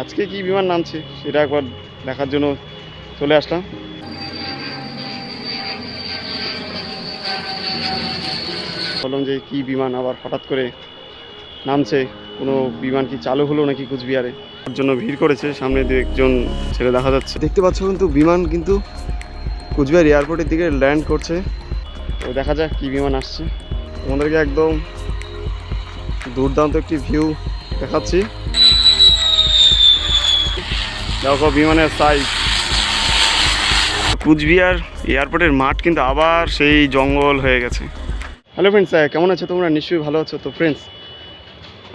আজকে কি বিমান নামছে সেটা একবার দেখার জন্য চলে আসলাম। বললাম যে কি বিমান আবার হঠাৎ করে নামছে কোনো বিমান কি চালু হলো নাকি কুচবিহারে? তার জন্য ভিড় করেছে সামনে দু একজন ছেলে দেখা যাচ্ছে। দেখতে পাচ্ছ কিন্তু বিমান কিন্তু কুচবিহার এয়ারপোর্টের দিকে ল্যান্ড করছে। তো দেখা যাক কি বিমান আসছে। তোমাদেরকে একদম দুর্দান্ত একটি ভিউ দেখাচ্ছি। দেখো বিমানের সাইজ কুচবিহার এয়ারপোর্টের মাঠ কিন্তু আবার সেই জঙ্গল হয়ে গেছে। হ্যালো ফ্রেন্ডস কেমন আছো তোমরা? নিশ্চয়ই ভালো আছো। তো ফ্রেন্ডস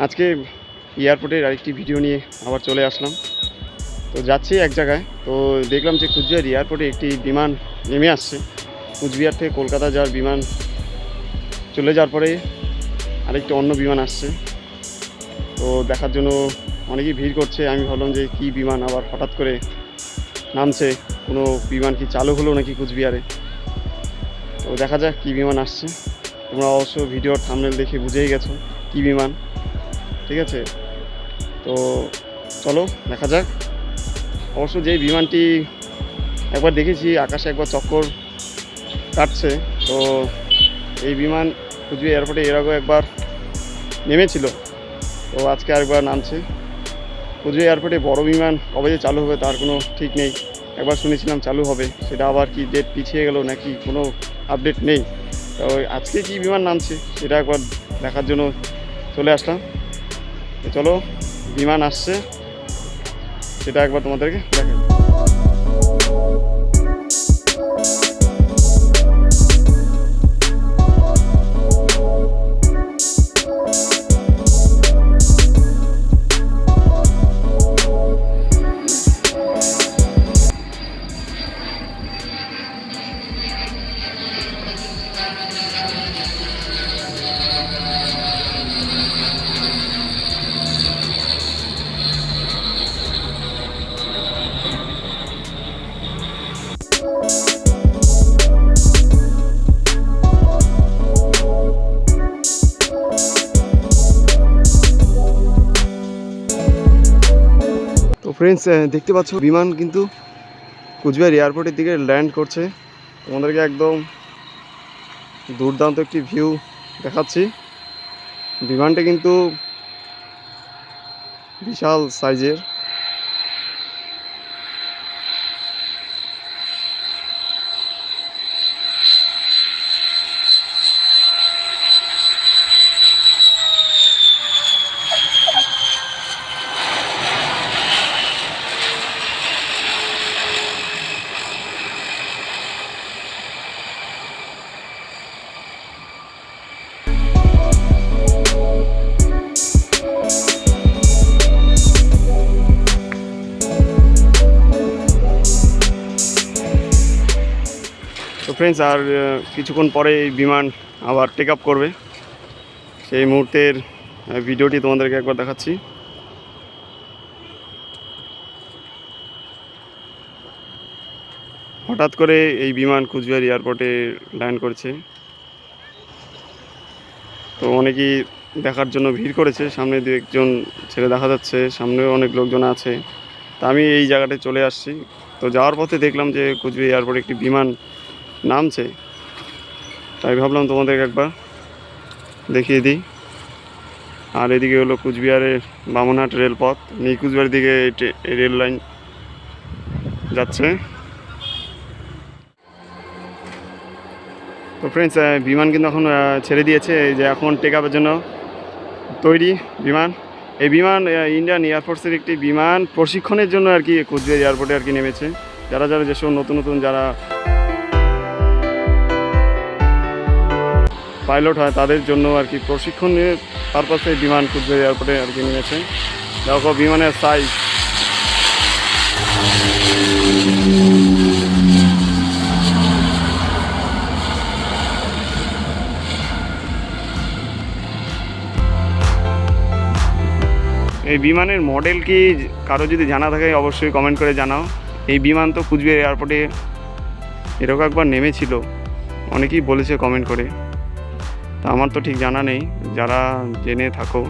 আজকে এয়ারপোর্টের আরেকটি ভিডিও নিয়ে আবার চলে আসলাম। তো যাচ্ছি এক জায়গায়। তো দেখলাম যে কুচবিহার এয়ারপোর্টে একটি বিমান নেমে আসছে। কুচবিহার থেকে কলকাতা যাওয়ার বিমান চলে যাওয়ার পরে আরেকটি অন্য বিমান আসছে। তো দেখার জন্য অনেকেই ভিড় করছে, আমি ভাবলাম যে কি বিমান? আবার হঠাৎ করে নামছে, কোনো বিমান কি চালু হলো নাকি কুচবিহারে? তো দেখা যাক কি বিমান আসছে। তোমরা অবশ্য ভিডিওর থামনেল দেখে বুঝেই গেছো কি বিমান, ঠিক আছে? তো চলো, দেখা যাক। অবশ্য যেই বিমানটি একবার দেখেছি, আকাশে একবার চক্কর কাটছে, তো এই বিমান কুচবিহার এয়ারপোর্টে এর আগেও একবার নেমেছিল। তো আজকে আরেকবার নামছে। কুচবিহার এয়ারপোর্টে বড় বিমান কবে যে চালু হবে তার কোনো ঠিক নেই। একবার শুনেছিলাম চালু হবে, সেটা আবার কি ডেট পিছিয়ে গেল নাকি কোনো আপডেট নেই। তো আজকে কি বিমান নামছে সেটা একবার দেখার জন্য চলে আসলাম। চলো বিমান আসছে, সেটা একবার তোমাদেরকে দেখাই। ফ্রেন্ডস দেখতে পাচ্ছ, বিমান কিন্তু কুচবিহার এয়ারপোর্টের দিকে ল্যান্ড করছে। তোমাদেরকে একদম দুর্দান্ত একটি ভিউ দেখাচ্ছি। বিমানটা কিন্তু বিশাল সাইজের ফ্রেন্ডস আর কিছুক্ষণ পরে এই বিমান আবার টেক আপ করবে। সেই মুহূর্তের ভিডিওটি তোমাদেরকে একবার দেখাচ্ছি। হঠাৎ করে এই বিমান কুচবিহার এয়ারপোর্টে ল্যান্ড করেছে। তো অনেকেই দেখার জন্য ভিড় করেছে। সামনে দু একজন ছেলে দেখা যাচ্ছে, সামনেও অনেক লোকজন আছে। তা আমি এই জায়গাটায় চলে আসছি। তো যাওয়ার পথে দেখলাম যে কুচবিহার এয়ারপোর্টে একটি বিমান নামছে। তাই ভাবলাম তোমাদেরকে একবার দেখিয়ে দিই। আর এদিকে হলো কুচবিহারের বামনহাট রেলপথ। নিউ কুচবিহারের দিকে এই রেল লাইন যাচ্ছে। তো ফ্রেন্ডস বিমান কিন্তু এখন ছেড়ে দিয়েছে। যে এখন টেক আপের জন্য তৈরি বিমান। এই বিমান ইন্ডিয়ান এয়ারফোর্সের একটি বিমান প্রশিক্ষণের জন্য আর কি কুচবিহার এয়ারপোর্টে আর কি নেমেছে। যারা যারা যেসব নতুন নতুন যারা পাইলট হয় তাদের জন্য আর কি প্রশিক্ষণের পারপাসে বিমান কুচবিহার এয়ারপোর্টে আর কি নিয়েছে দেখো, বিমানের সাইজ এই বিমানের মডেল কি কারও যদি জানা থাকে, অবশ্যই কমেন্ট করে জানাও। এই বিমান তো কুচবিহার এয়ারপোর্টে। এরকম একবার নেমেছিল। অনেকেই বলেছে কমেন্ট করে। তা আমার তো ঠিক জানা নেই। যারা জেনে থাকো,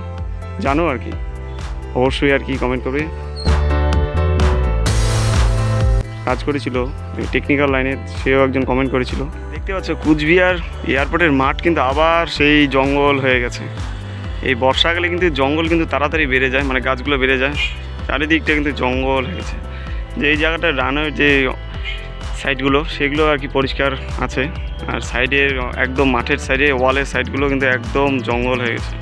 জানো আর কি। অবশ্যই আর কি কমেন্ট করবে। কাজ করেছিল টেকনিক্যাল লাইনে সেও একজন কমেন্ট করেছিল। দেখতে পাচ্ছ, কুচবিহার এয়ারপোর্টের মাঠ কিন্তু আবার সেই জঙ্গল হয়ে গেছে। এই বর্ষাকালে কিন্তু জঙ্গল কিন্তু তাড়াতাড়ি বেড়ে যায় মানে গাছগুলো বেড়ে যায়। চারিদিকটা কিন্তু জঙ্গল হয়ে গেছে। যে এই জায়গাটা রানওয়ে যে সাইডগুলো, সেগুলো আর কি পরিষ্কার আছে। আর সাইডের একদম মাঠের সাইডে, ওয়ালের সাইডগুলো কিন্তু একদম জঙ্গল হয়ে গেছে।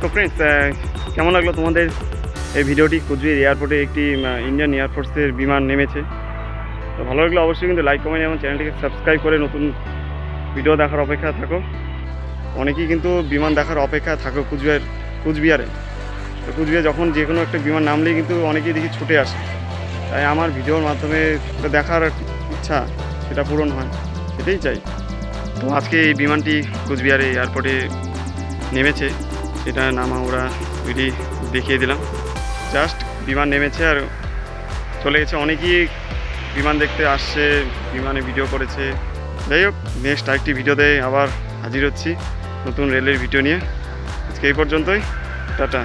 তো ফ্রেন্ডস কেমন লাগল তোমাদের এই ভিডিওটি? কুচবিহার এয়ারপোর্টে একটি ইন্ডিয়ান এয়ারফোর্সের বিমান নেমেছে। তো ভালো লাগলে অবশ্যই কিন্তু লাইক কমেন্ট এবং চ্যানেলটিকে সাবস্ক্রাইব করে নতুন ভিডিও দেখার অপেক্ষা থাকো। অনেকেই কিন্তু বিমান দেখার অপেক্ষা থাকো কুচবিহার, কুচবিহারে। তো কুচবিহার যখন যে কোনো একটা বিমান নামলেই কিন্তু অনেকেই দেখি ছুটে আসে। তাই আমার ভিডিওর মাধ্যমে দেখার ইচ্ছা সেটা পূরণ হয়, সেটাই চাই। তো আজকে এই বিমানটি কুচবিহারে এয়ারপোর্টে নেমেছে সেটা নামা ওরা ওইটি দেখিয়ে দিলাম। জাস্ট বিমান নেমেছে আর চলে গেছে। অনেকেই বিমান দেখতে আসছে, বিমানে ভিডিও করেছে। যাই হোক, নেক্সট আরেকটি ভিডিওতে আবার হাজির হচ্ছি নতুন রেলের ভিডিও নিয়ে। আজকে এই পর্যন্তই, টাটা।